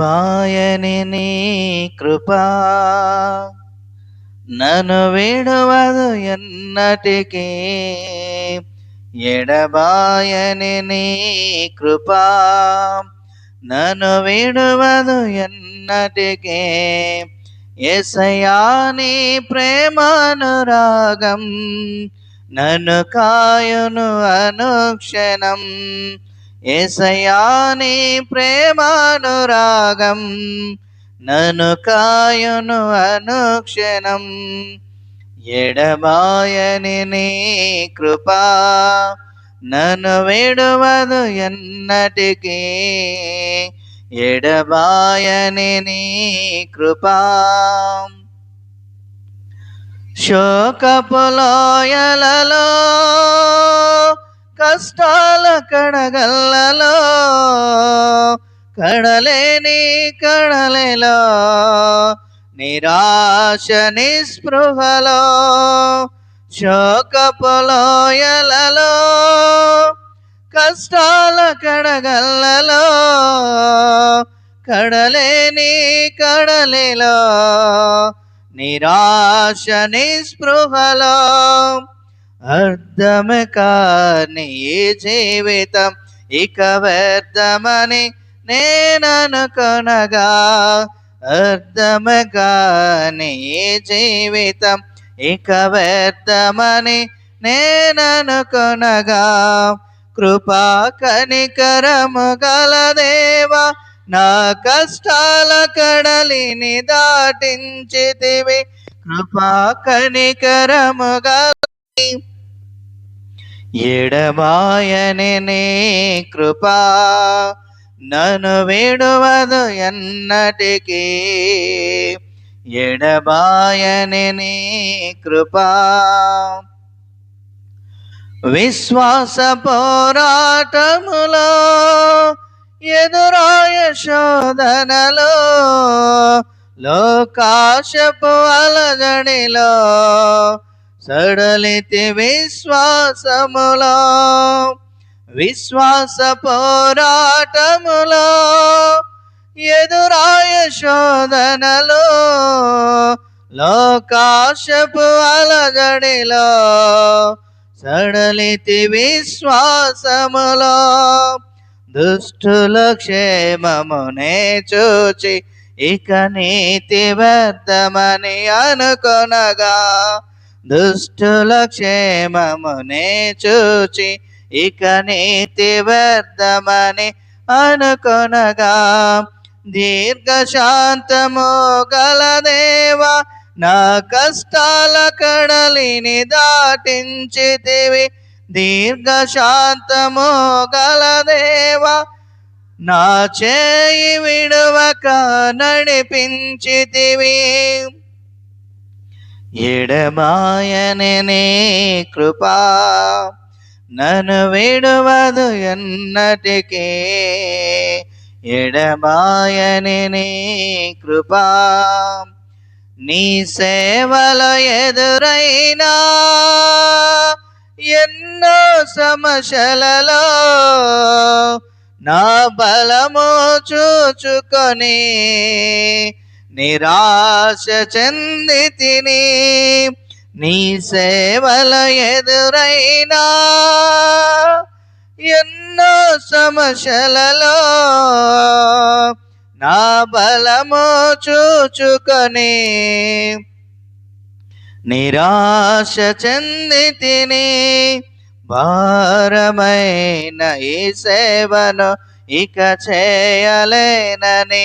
ఎడబాయని నీ కృపా నన్ను విడువదు ఎన్నటికీ ఎడబాయని నీ కృపా నన్ను విడువదు ఎన్నటికీ ఎసయాని ప్రేమానురాగం నన్ను కాయును అనుక్షణం ఏసయాని ప్రేమానురాగం నను కాయును అనుక్షణం. ఎడబాయని నీ కృపా నన్ను విడువదు ఎన్నటికీ. ఎడబాయని నీ కృపా శోకపులోయలలో కష్టాల కడగల్లలో కడలేని కడలలో నిరాశ నిస్పృహలో శోకపులోయలలో కష్టాల కడగల్లలో కడలేని కడలిలో నిరాశ నిస్పృహలో. అర్థము కాని ఈ జీవితం ఇక వ్యర్థమని నేననుకొనగా అర్థము కాని ఈ జీవితం ఇక వ్యర్థమని నేననుకొనగా కృపా కనికరము గల దేవా నా కష్టాల కడలిని దాటించితివి. కృపా కనికరము గల ఎడబాయని కృపా నన్ను విడువదు ఎన్నటికీ. ఎడబాయనే కృపా విశ్వాస పోరాటములో ఎదురాయ శోధనలో లోకాశపు అలజడిలో సడలితి విశ్వాసములో విశ్వాస పోరాటములో ఎదురాయ శోధనలో లోకాశపు అలజడిలో సడలితి విశ్వాసములో దుష్టుల క్షేమమునే చూచి ఇక నీతి వ్యర్థమని అనుకొనగా దుష్టుల క్షేమమునే చూచి ఇక నీతి వ్యర్థమని అనుకొనగా దీర్ఘశాంతము గలదేవా నా కష్టాల కడలిని దాటించితివి. దీర్ఘశాంతము గలదేవా నా చేయి విడువక నడిపించితివి. ఎడమాయని కృపా. నన్ను విడువదు ఎన్నటికే. ఎడమాయని కృపా. నీ సేవల ఎదురైనా ఎన్నో సమస్యలలో నా బలము చూచుకొని. నిరాశ చెంది తిని నీ సేవల ఎదురైనా ఎన్నో సమస్యలలో నా బలము చూచుకొని నిరాశ చెంది తిని భారమైన ఈ సేవను ఇక చేయలేనని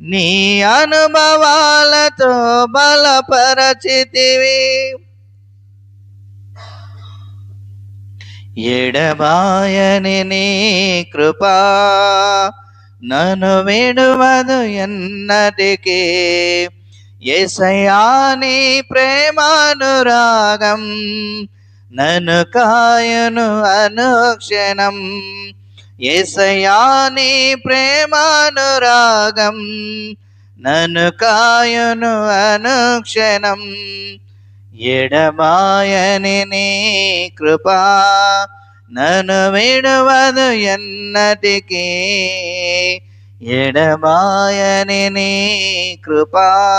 నీ అనుభవాలతో బలపరచితివి. ఎడబాయని నీ కృపా నన్ను విడువదు ఎన్నటికీ. ఏసయ్యా నీ ప్రేమానురాగం నన్ను కాయను అనుక్షణం. ఏసయ్యా ప్రేమానురాగం నను కాయను అనుక్షణం. ఎడమాయని నీ కృపా నను విడువదు ఎన్నటికీ. ఎడమాయని నీ కృపా